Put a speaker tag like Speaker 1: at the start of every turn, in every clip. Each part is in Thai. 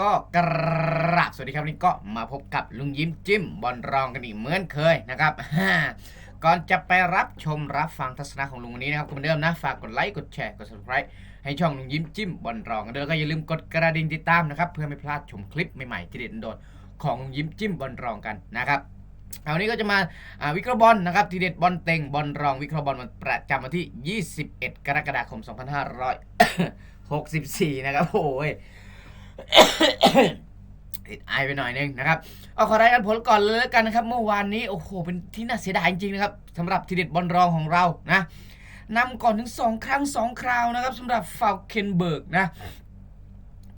Speaker 1: ก็กราบสวัสดีครับวันนี้ก็มาพบกับลุงยิ้มจิ้มบอลรองกันอีกเหมือนเคยนะครับก่อนจะไปรับชมรับฟังทัศนะของลุงวันนี้นะครับก็เหมือนเดิมนะฝากกดไลค์กดแชร์กด subscribe ให้ช่องลุงยิ้มจิ้มบอลรองกันด้วยแล้วก็อย่าลืมกดกระดิ่งติดตามนะครับเพื่อไม่พลาดชมคลิปใหม่ๆที่เด็ดโดนของลุงยิ้มจิ้มบอลรองกันนะครับเอาวันนี้ก็จะมาอ่าวิเคราะห์บอลนะครับทีเด็ดบอลเต็งบอลรองวิเคราะห์บอลวันประจำวันที่ 21 กรกฎาคม 2564 นะครับโอ้ย ติดไอไปหน่อยนึงนะครับ เอาขอรายงานผลก่อนเลยแล้วกันนะครับ เมื่อวานนี้โอ้โหเป็นที่น่าเสียดายจริงๆนะครับสำหรับทีเด็ดบอลรองของเรานะนำก่อนถึง 2 ครั้ง 2 คราวนะครับสำหรับฟาวเคนเบิร์กนะ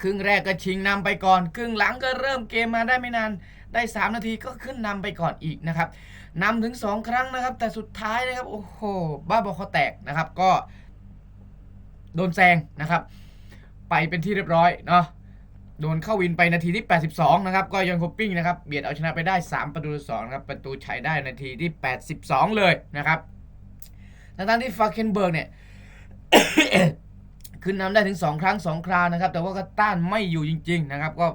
Speaker 1: ครึ่งแรกก็ชิงนำไปก่อน ครึ่งหลังก็เริ่มเกมมาได้ไม่นานได้ 3 นาทีก็ขึ้นนำไปก่อนอีกนะครับนำถึง 2 ครั้งนะครับ แต่สุดท้ายนะครับโอ้โหบ้าบอคอแตกนะครับก็โดนแซงนะครับ ไปเป็นที่เรียบร้อยเนาะ โดนเข้าวินไปนาทีที่ 82 นะครับ ก็ยอนโคปปิ้งนะครับ เบียดเอาชนะไปได้ 3 ประตู2ครับประตูชัยได้นาทีที่ 82 เลยนะครับทั้งๆที่ฟาเคนเบิร์กเนี่ยขึ้นนำได้ถึง 2 ครั้ง 2 คราวนะครับ แต่ว่าก็ต้านไม่อยู่จริง ๆ นะครับ ก็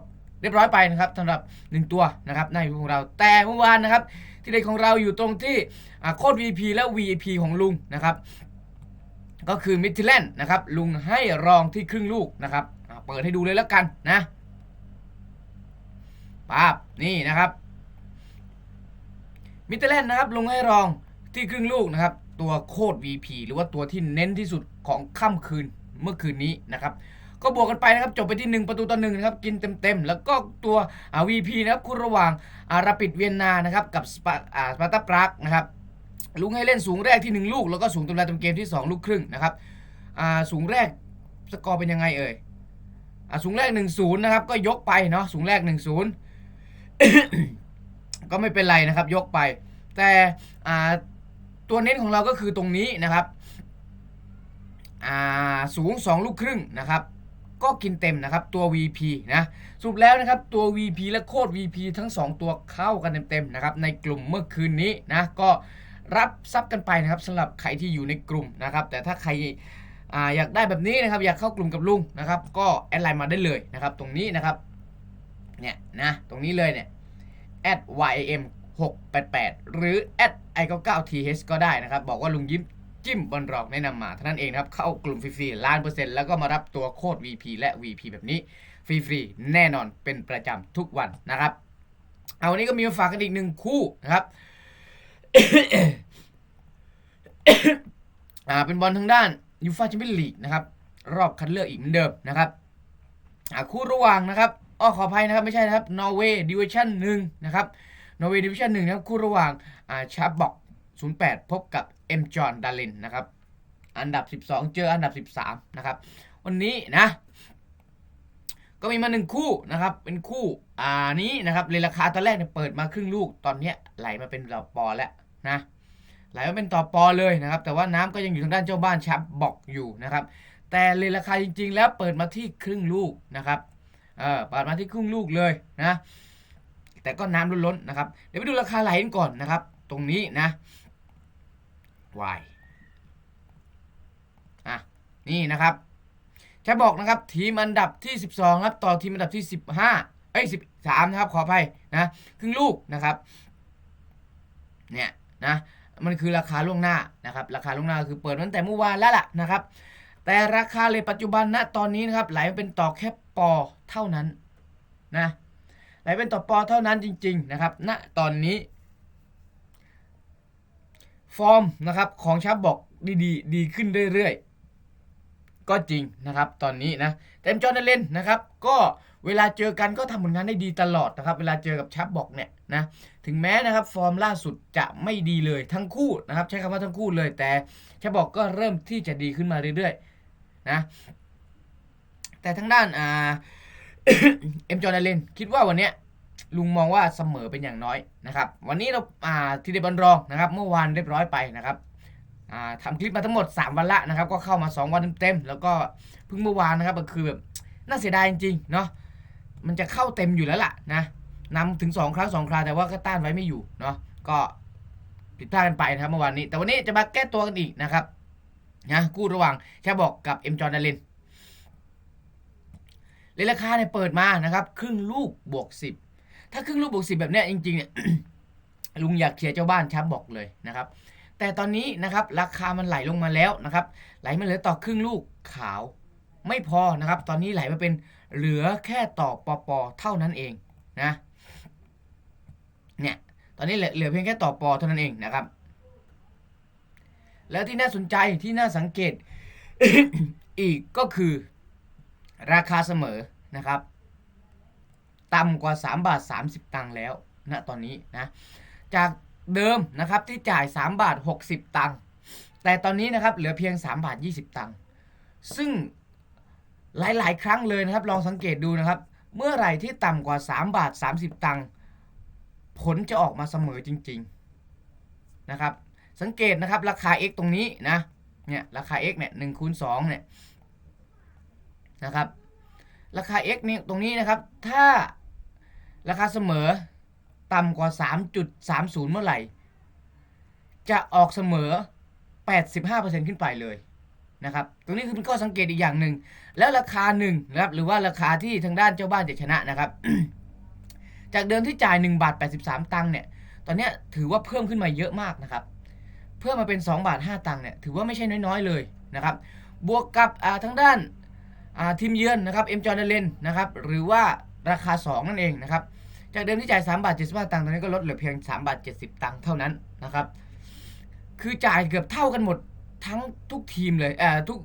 Speaker 1: เรียบร้อยไปนะครับสำหรับ 1 ตัวนะครับในของเราแต่เมื่อวานนะครับ ที่เด็ดของเราอยู่ตรงที่โคด VP และ VIP ของลุงนะครับ ก็คือมิทิแลนด์นะครับ ลุงให้รองที่ครึ่งลูกนะครับเปิดให้ดูเลยแล้วกันนะ ป้าบนี่นะครับ มิทิแลนด์นะครับลงให้รองที่ครึ่งลูกนะครับ ตัวโคด VP หรือว่าตัวที่เน้นที่สุดของค่ำคืนเมื่อคืนนี้นะครับ ก็บวกกันไปนะครับ จบไปที่ 1 ประตูต่อหนึ่งนะครับ กินเต็มๆ แล้วก็ตัวอ่า VP นะครับคู่ระหว่างอาราปิดเวียนนานะครับ กับสปาอ่าสปาร์ตาปรากนะครับลุงให้เล่นสูงแรกที่ 1 ลูก แล้วก็สูงต็มเวลาต็มเกมที่ 2 ลูกครึ่งนะครับอ่าสูงแรกสกอร์เป็นยังไงเอ่ยอ่าสูงแรก 1-0 นะครับ ก็ยกไปเนาะสูงแรก 1-0 ก็ไม่เป็นไรนะครับ ยกไป แต่ตัวเน้นของเราก็คือตรงนี้นะครับสูง 2 ลูกครึ่งนะครับ ก็กินเต็มนะครับตัว VP นะสรุปแล้วนะครับตัว VP และโคด VP ทั้ง 2 ตัวเข้ากันเต็มๆนะครับในกลุ่มเมื่อคืนนี้นะก็รับซับกันไปนะครับสำหรับใครที่อยู่ในกลุ่มนะครับ แต่ถ้าใครออยากได้แบบนี้นะครับ อยากเข้ากลุ่มกับลุงนะครับ ก็แอดไลน์มาได้เลยนะครับ ตรงนี้นะครับ เนี่ยนะตรงนี้เลยเนี่ย @ym 688 หรือ @i99th ก็ได้นะครับ บอกว่าลุงยิ้มจิ้มบอลรองแนะนำมาเท่านั้นเองนะครับ เข้ากลุ่มฟรีๆล้านเปอร์เซ็นต์แล้วก็มารับตัวโค้ด VP และ VP แบบนี้ ฟรีๆแน่นอนเป็นประจำทุกวันนะครับ เอาวันนี้ก็มีมาฝากกันอีกหนึ่งคู่นะครับอ่าเป็นบอลทางด้านยูฟาแชมเปี้ยนลีกนะครับ รอบคัดเลือกอีกเหมือนเดิมนะครับอ่าคู่ระหว่างนะครับ อ้อขออภัยนะครับไม่ใช่นะครับนอร์เวย์ดิวิชั่นหนึ่งนะครับนอร์เวย์ดิวิชั่นหนึ่งนะครับคู่ระหว่างอ่าชาบอก08 พบกับเอ็มจอห์นดารินนะครับอันดับ 12 เจออันดับ 13นะครับวันนี้นะ ก็มีมาหนึ่งคู่นะครับ เป็นคู่อ่านี้นะครับเลยราคาตอนแรกเนี่ยเปิดมาครึ่งลูกตอนเนี้ยไหลมาเป็นต่อปอแล้วนะไหลมาเป็นต่อปอเลยนะครับ แต่ว่าน้ำก็ยังอยู่ทางด้านเจ้าบ้านชับบอกอยู่นะครับ แต่เลยราคาจริง ๆ แล้วเปิดมาที่ครึ่งลูกนะครับ เออปิดมาที่ครึ่งลูกเลยนะ แต่ก็น้ำล้นๆนะครับ เดี๋ยวไปดูราคาไหลกันก่อนนะครับ ตรงนี้นะวายอะนี่นะครับ จะบอกนะครับทีมอันดับที่ 12ครับต่อทีมอันดับที่ 15เอ้ย13นะครับขออภัยนะครึ่งลูกนะครับเนี่ยนะมันคือราคาล่วงหน้านะครับ ราคาล่วงหน้าคือเปิดมาตั้งแต่เมื่อวานแล้วล่ะนะครับ แต่ราคาเลยปัจจุบันณตอนนี้นะครับไหลเป็นต่อแค่ปอเท่านั้นนะไหลเป็นต่อปอเท่านั้นจริง ๆ นะครับ ณตอนนี้ ฟอร์มนะครับของชับบอกดีดีดีขึ้นเรื่อยๆ ก็จริงนะครับตอนนี้นะเต็มจอห์นเลนนะครับก็เวลาเจอกันก็ทำผลงานได้ดีตลอดนะครับ เวลาเจอกับชับบอกเนี่ยนะถึงแม้นะครับฟอร์มล่าสุดจะไม่ดีเลยทั้งคู่นะครับ ใช้คำว่าทั้งคู่เลยแต่ชับบอกก็เริ่มที่จะดีขึ้นมาเรื่อยๆ นะแต่ทั้งด้านอ่าเอ็มจอห์นเลนคิดว่าวันเนี้ยลุงมองว่าเสมอเป็นอย่างน้อยนะครับ วันนี้เราอ่าทีเดบอลรองนะครับ เมื่อวานเรียบร้อยไปนะครับอ่าทำคลิปมาทั้งหมด 3 วันละนะครับ ก็เข้ามา 2 วันเต็มๆแล้วก็เพิ่งเมื่อวานนะครับก็คือแบบน่าเสียดายจริงๆเนาะมันจะเข้าเต็มอยู่แล้วล่ะนะนำถึง 2 ครั้ง 2 คราแต่ว่าก็ต้านไว้ไม่อยู่เนาะก็ผิดพลาดกันไปนะครับเมื่อวานนี้ แต่วันนี้จะมาแก้ตัวกันอีกนะครับ นะคู่ระหว่างแชบอกกับเอ็มจอร์ดาเลนเลราคาเนี่ยเปิดมานะครับ ครึ่งลูกบวกสิบถ้าครึ่งลูกบวกสิบแบบเนี้ยจริงๆเนี่ยลุงอยากเคลียร์เจ้าบ้านช้ำบอกเลยนะครับ แต่ตอนนี้นะครับราคามันไหลลงมาแล้วนะครับ ไหลมาเหลือต่อครึ่งลูกขาวไม่พอนะครับ ตอนนี้ไหลมาเป็นเหลือแค่ต่อปอปอเท่านั้นเองนะเนี่ยตอนนี้เหลือเพียงแค่ต่อปอเท่านั้นเองนะครับ แล้วที่น่าสนใจที่น่าสังเกต อีกก็คือราคาเสมอนะครับต่ำกว่า 3 บาท 30 ตังค์แล้วณตอนนี้นะจากเดิมนะครับที่จ่าย 3 บาท 60 ตังค์แต่ตอนนี้นะครับเหลือเพียง 3 บาท 20 ตังค์ซึ่งหลาย ๆ ครั้งเลยนะครับ ลองสังเกตดูนะครับ เมื่อไหร่ที่ต่ำกว่า 3 บาท 30 ตังค์ผลจะออกมาเสมอจริง ๆ นะครับ สังเกตนะครับราคา x ตรงนี้นะเนี่ยราคา x เนี่ยหนึ่งคูณสองเนี่ยนะครับราคา x นี่ตรงนี้นะครับถ้าราคาเสมอต่ำกว่า 3.30 เมื่อไหร่ จะออกเสมอ 85%ขึ้นไปเลยนะครับตรงนี้คือเป็นข้อสังเกตอีกอย่างหนึ่งแล้วราคาหนึ่งนะครับหรือว่าราคาที่ทางด้านเจ้าบ้านจะชนะนะครับ จากเดิมที่จ่าย1บาท83 ตังค์เนี่ยตอนนี้ถือว่าเพิ่มขึ้นมาเยอะมากนะครับ เพิ่มมาเป็น 2 บาท 5 ตังค์เนี่ยถือว่าไม่ใช่น้อยๆเลยนะครับบวกกับอ่าทางด้านาทีมเยือนนะครับเอ็มจอร์เลนนะครับหรือว่าราคา 2 นั่นเองนะครับจากเดิมที่จ่าย3บาท75ตังค์ตอนนี้ก็ลดเหลือเพียง3บาท70 ตังค์เท่านั้นนะครับคือจ่ายเกือบเท่ากันหมดทั้งทุกทีมเลยเอ่อทุก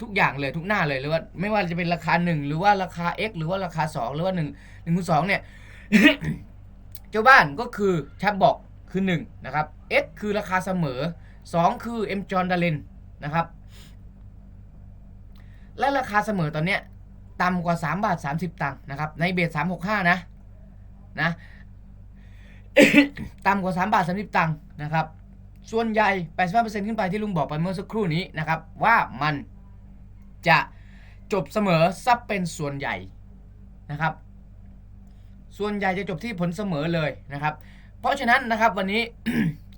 Speaker 1: ทุกอย่างเลยทุกหน้าเลยหรือว่าไม่ว่าจะเป็นราคา 1 หรือว่าราคา X หรือว่าราคา 2 หรือว่า1 1คูณ2เนี่ยเจ้าบ้านก็คือแชปบอก คือ 1 นะครับ X คือราคาเสมอ 2 คือ M จอ n ดาเลนนะครับ และราคาเสมอตอนเนี้ยต่ำกว่า 3 บาท 30 ตังค์นะครับ ในเบส365 นะนะต่ำกว่า 3 บาท 30 ตังค์นะครับ ส่วนใหญ่ 85%ขึ้นไปที่ลุงบอกไปเมื่อสักครู่นี้นะครับ ว่ามันจะจบเสมอซับเป็นส่วนใหญ่นะครับ ส่วนใหญ่จะจบที่ผลเสมอเลยนะครับ เพราะฉะนั้นนะครับวันนี้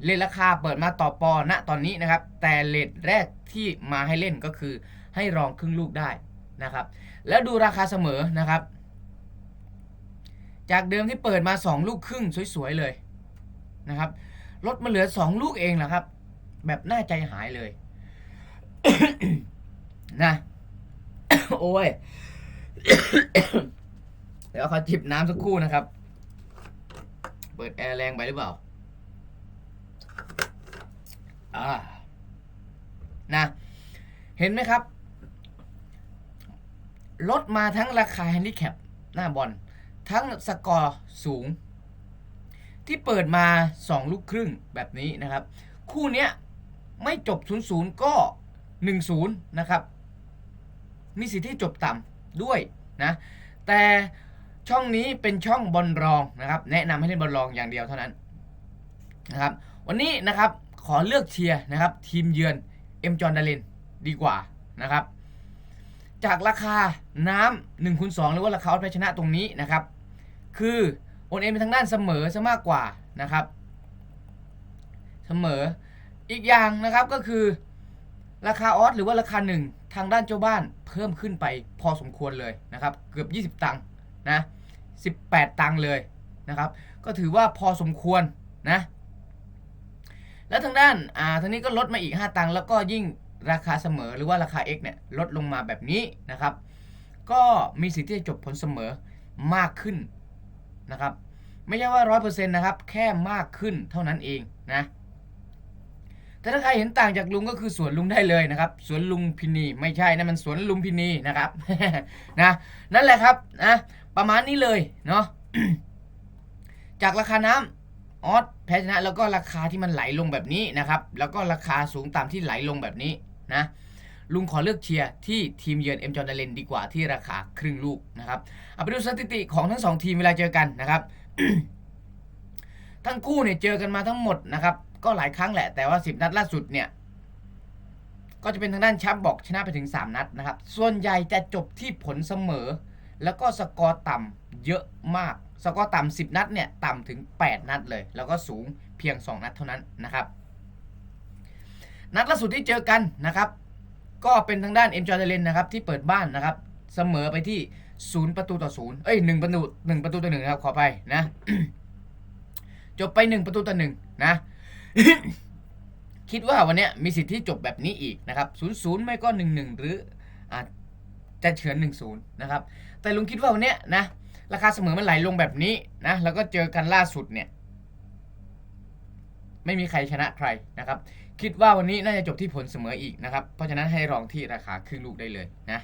Speaker 1: เลทราคาเปิดมาต่อปอณตอนนี้นะครับ แต่เลทแรกที่มาให้เล่นก็คือให้รองครึ่งลูกได้นะครับ แล้วดูราคาเสมอนะครับ จากเดิมที่เปิดมา 2 ลูกครึ่งสวยๆเลยนะครับลดมาเหลือ 2 ลูกเองแหละครับ แบบน่าใจหายเลยนะโอ้ย เดี๋ยวขอจิบน้ำสักครู่นะครับ เปิดแอร์แรงไปหรือเปล่า อ่า นะ เห็นไหมครับ ลดมาทั้งราคาแฮนดิแคปหน้าบอล ทั้งสกอร์สูง ที่เปิดมา 2 ลูกครึ่งแบบนี้นะครับ คู่เนี้ยไม่จบ 0-0 ก็ 1-0 นะครับ มีสิทธิ์ที่จบต่ำด้วยนะ แต่ ช่องนี้เป็นช่องบอลรองนะครับ แนะนำให้เล่นบอลรองอย่างเดียวเท่านั้นนะครับ วันนี้นะครับขอเลือกเชียร์นะครับ ทีมเยือนเอ็มจอร์ดาเลนดีกว่านะครับ จากราคาน้ำ1คูณ2หรือว่าราคาออดแพชนะตรงนี้นะครับ คือโอนเอ็นไปทางด้านเสมอซะมากกว่านะครับ เสมออีกอย่างนะครับก็คือราคาออสหรือว่าราคาหนึ่งทางด้านเจ้าบ้านเพิ่มขึ้นไปพอสมควรเลยนะครับ เกือบ 20 ตังค์ นะ18 ตังค์เลยนะครับ ก็ถือว่าพอสมควรนะ แล้วทางด้านอ่าทางนี้ก็ลดมาอีก 5 ตังค์แล้วก็ยิ่งราคาเสมอหรือว่าราคา X เนี่ยลดลงมาแบบนี้นะครับ ก็มีสิทธิ์ที่จะจบผลเสมอมากขึ้นนะครับ ไม่ใช่ว่าร้อยเปอร์เซ็นต์นะครับ แค่มากขึ้นเท่านั้นเองนะแต่ถ้าใครเห็นต่างจากลุงก็คือสวนลุงได้เลยนะครับ สวนลุงพินีไม่ใช่นะมันสวนลุงพินีนะครับนะนั่นแหละครับนะ ประมาณนี้เลยเนาะจากราคาน้ำออสแพ้ชนะแล้วก็ราคาที่มันไหลลงแบบนี้นะครับ แล้วก็ราคาสูงต่ำที่ไหลลงแบบนี้นะลุงขอเลือกเชียร์ที่ทีมเยือนเอ็มจอร์ดเลนดีกว่าที่ราคาครึ่งลูกนะครับเอาไปดูสถิติของทั้งสองทีมเวลาเจอกันนะครับ ทั้งคู่เนี่ยเจอกันมาทั้งหมดนะครับ ก็หลายครั้งแหละแต่ว่า 10 นัดล่าสุดเนี่ย ก็จะเป็นทางด้านแชมป์บอกชนะไปถึง 3 นัดนะครับ ส่วนใหญ่จะจบที่ผลเสมอ แล้วก็สกอร์ต่ำเยอะมาก สกอร์ต่ำ10 นัดเนี่ยต่ำถึง 8 นัดเลย แล้วก็สูงเพียง 2 นัดเท่านั้นนะครับ นัดล่าสุดที่เจอกันนะครับ ก็เป็นทางด้านเอ็นจอร์เดเลนนะครับที่เปิดบ้านนะครับ เสมอไปที่ศูนย์ประตูต่อศูนย์เอ้ยหนึ่งประตูหนึ่งประตูต่อหนึ่งครับขอไปนะจบไปหนึ่งประตูต่อหนึ่งนะคิดว่าวันนี้มีสิทธิ์ที่จบแบบนี้อีกนะครับศูนย์ศูนย์ไม่ก็หนึ่งหนึ่งหรืออาจ จะเฉือนหนึ่งศูนย์นะครับ แต่ลุงคิดว่าวันเนี้ยนะ ราคาเสมอมันไหลลงแบบนี้นะ แล้วก็เจอกันล่าสุดเนี่ย ไม่มีใครชนะใครนะครับ คิดว่าวันนี้น่าจะจบที่ผลเสมออีกนะครับ เพราะฉะนั้นให้รองที่ราคาครึ่งลูกได้เลยนะ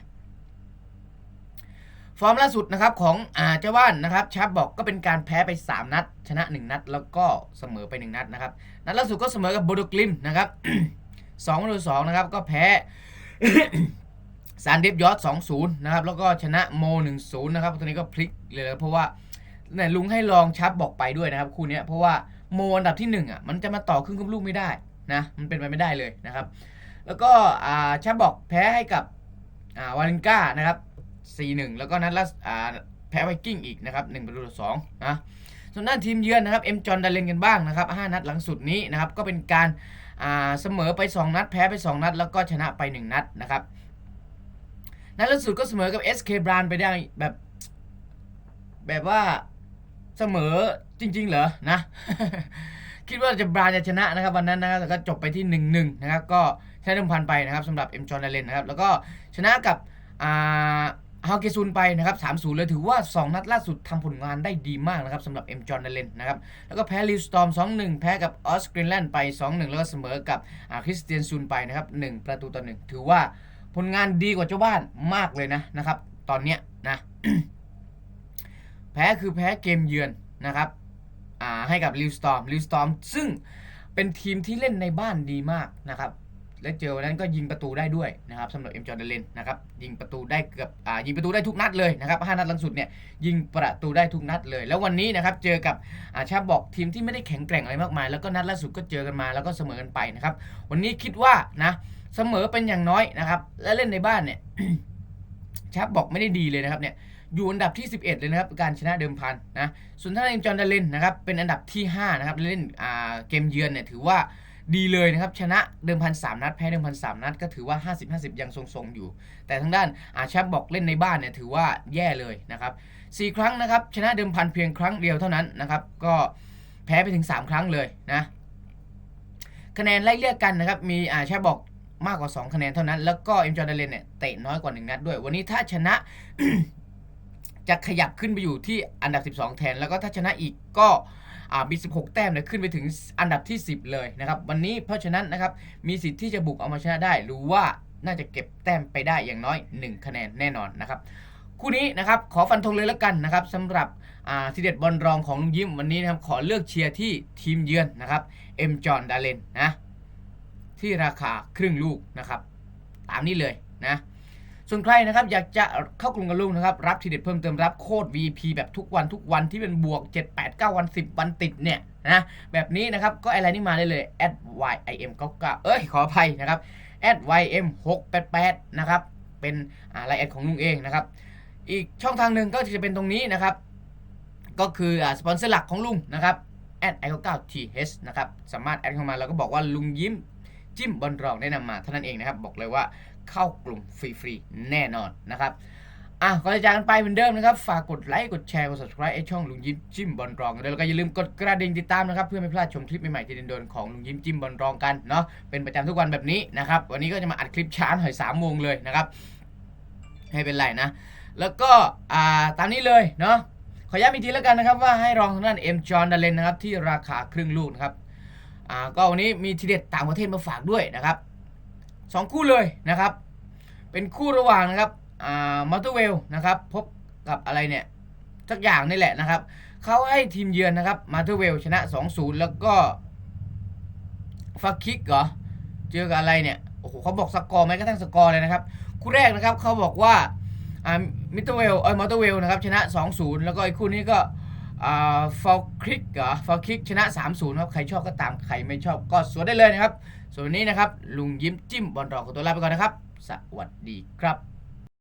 Speaker 1: ฟอร์มล่าสุดนะครับของอาเจ้าว่านนะครับชาร์ปบอกก็เป็นการแพ้ไป 3 นัด ชนะ 1 นัด แล้วก็เสมอไป 1 นัดนะครับ นัดล่าสุดก็เสมอกับโบโดกลิมนะครับสองประตูสองนะครับก็แพ้ ซานเดฟยอดสองศูนย์นะครับ แล้วก็ชนะโมหนึ่งศูนย์นะครับ ตัวนี้ก็พลิกเลยเพราะว่าเนี่ยลุงให้ลองชับบอกไปด้วยนะครับ คู่นี้เพราะว่าโมอันดับที่หนึ่งอะมันจะมาต่อครึ่งกับลูกไม่ได้นะ มันเป็นไปไม่ได้เลยนะครับ แล้วก็อ่าชับบอกแพ้ให้กับอ่าวาเลนก้านะครับ4-1แล้วก็นัดละอ่าแพ้ไวกิ้งอีกนะครับ1ประตูต่อ2นะส่วนด้านทีมเยือนนะครับเอ็มจอนดาเลนกันบ้างนะครับ5นัดหลังสุดนี้นะครับก็เป็นการอ่าเสมอไป 2 นัดแพ้ไป 2 นัด แล้วก็ชนะไป 1 นัดนะครับ นัดล่าสุดก็เสมอกับ SK b r a n ไปได้แบบ แบบว่าเสมอจริง ๆ เหรอนะ คิดว่าจะบรานจะชนะนะครับ วันนั้นนะครับแต่ก็จบไปที่ 1-1 นะครับ ก็ใชนะเดิมพันไปนะครับสำหรับเอ็มจอนดาเลนนะครับ แล้วก็ชนะกับอ่าฮาเกซุนไปนะครับ3-0 เลยถือว่า 2 นัดล่าสุดทำผลงานได้ดีมากนะครับสำหรับเอ็มจอนดเลนนะครับ แล้วก็แพ้ลิวสตอม 2-1 แพ้กับออสกรนแลนด์ไป 2-1 แล้วก็เสมอกับคริสเตียนซุนไปนะครับ 1 ประตูต่อ 1 ถือว่า ลงานดีกว่าเจ้าบ้านมากเลยนะนะครับ ตอนเนี้ยนะแพ้คือแพ้เกมเยือนนะครับอ่าให้กับลิวสตอมลิวสตอมซึ่งเป็นทีมที่เล่นในบ้านดีมากนะครับและเจอวันนั้นก็ยิงประตูได้ด้วยนะครับสำหรับเอ็มจอร์แดนเลนนะครับยิงประตูได้เกือบอ่ายิงประตูได้ทุกนัดเลยนะครับห้านัดหลังสุดเนี่ยยิงประตูได้ทุกนัดเลย แล้ววันนี้นะครับเจอกับอาชาบอกทีมที่ไม่ได้แข็งแกร่งอะไรมากมาย แล้วก็นัดล่าสุดก็เจอกันมาแล้วก็เสมอกันไปนะครับวันนี้คิดว่านะ เสมอเป็นอย่างน้อยนะครับ และเล่นในบ้านเนี่ยชาบอกไม่ได้ดีเลยนะครับเนี่ยอยู่อันดับที่ 11 เลยนะครับ การชนะเดิมพันนะส่วนท่านเองจอร์แดนเลนนะครับเป็นอันดับที่ 5 นะครับเล่นอ่าเกมเยือนเนี่ยถือว่าดีเลยนะครับ ชนะเดิมพันสามนัดแพ้เดิมพันสามนัดก็ถือว่า 50-50 ยังทรงๆอยู่ แต่ทางด้านอาชาบอกเล่นในบ้านเนี่ยถือว่าแย่เลยนะครับสี่ครั้งนะครับ ชนะเดิมพันเพียงครั้งเดียวเท่านั้นนะครับ ก็แพ้ไปถึง 3 ครั้งเลยนะคะแนนไล่เลี่ยกันนะครับ มีอาชาบอก มากกว่า 2 คะแนนเท่านั้น แล้วก็เอ็มจอร์แดนเลนเนี่ยเตะน้อยกว่า 1 นัดด้วย วันนี้ถ้าชนะจะขยับขึ้นไปอยู่ที่อันดับ 12 แทน แล้วก็ถ้าชนะอีกก็อ่ามี 16 แต้มเนี่ยขึ้นไปถึงอันดับที่ 10 เลยนะครับวันนี้เพราะฉะนั้นนะครับมีสิทธิ์ที่จะบุกเอามาชนะได้ หรือว่าน่าจะเก็บแต้มไปได้อย่างน้อย 1 คะแนนแน่นอนนะครับคู่นี้นะครับขอฟันธงเลยแล้วกันนะครับสำหรับอ่าทีเด็ดบอลรองของลุงยิ้มวันนี้นะครับขอเลือกเชียร์ที่ทีมเยือนนะครับเอ็มจอร์ดาเลนนะ ที่ราคาครึ่งลูกนะครับตามนี้เลยนะส่วนใครนะครับอยากจะเข้ากลุ่มกับลุงนะครับรับทีเด็ดเพิ่มเติมรับโค้ด VP แบบทุกวันทุกวันที่เป็นบวก 7 8 9 วัน 10 วันติดเนี่ยนะแบบนี้นะครับก็อะไรนี่มาได้เลย at @ym 99เอ้ยขออภัยนะครับ at @ym 688นะครับเป็นอะไรแอดของลุงเองนะครับอีกช่องทางหนึ่งก็จะเป็นตรงนี้นะครับ ก็คืออสปอนเซอร์หลักของลุงนะครับ at i 9 th นะครับสามารถแอดเข้ามาแล้วก็บอกว่าลุงยิ้ม จิ้มบอลรองแนะนำมาเท่านั้นเองนะครับ บอกเลยว่าเข้ากลุ่มฟรีๆแน่นอนนะครับอะก่อนจะจากกันไปเหมือนเดิมนะครับ ฝากกดไลค์ กดแชร์ กด subscribe ไอช่องลุงยิ้มจิ้มบอลรองกันด้วยแล้วก็อย่าลืมกดกระดิ่งติดตามนะครับ เพื่อไม่พลาดชมคลิปใหม่ๆที่โดนๆของลุงยิ้มจิ้มบอลรองกันเนาะเป็นประจำทุกวันแบบนี้นะครับ วันนี้ก็จะมาอัดคลิปช้าหน่อยสามโมงเลยนะครับให้เป็นไรนะ แล้วก็อ่าตามนี้เลยเนาะขอย้ำอีกทีแล้วกันนะครับว่าให้รองทางด้านเอ็มจอห์นดาเลนนะครับที่ราคาครึ่งลูกนะครับ อ่าก็วันนี้มีทีเด็ดต่างประเทศมาฝากด้วยนะครับสองคู่เลยนะครับ เป็นคู่ระหว่างนะครับอ่ามัตเตว์เวลนะครับพบกับอะไรเนี่ยสักอย่างนี่แหละนะครับเขาให้ทีมเยือนนะครับมัตเตว์เวลชนะ 2-0 แล้วก็ฟักคิกเหรอเจอกับอะไรเนี่ยโอ้โหเขาบอกสกอร์ไหมกระทั่งสกอร์เลยนะครับคู่แรกนะครับเขาบอกว่าอ่ามิตเตว์เวลเออมัตเตว์เวลนะครับชนะ 2-0 แล้วก็อีกคู่นี้ก็ ฟอลคลิกเหรอฟอลคลิกชนะ 3-0 ครับ ใครชอบก็ตาม ใครไม่ชอบก็สวนได้เลยนะครับ ส่วนวันนี้นะครับ ลุงยิ้มจิ้มบอลรองของตัวลาไปก่อนนะครับ สวัสดีครับ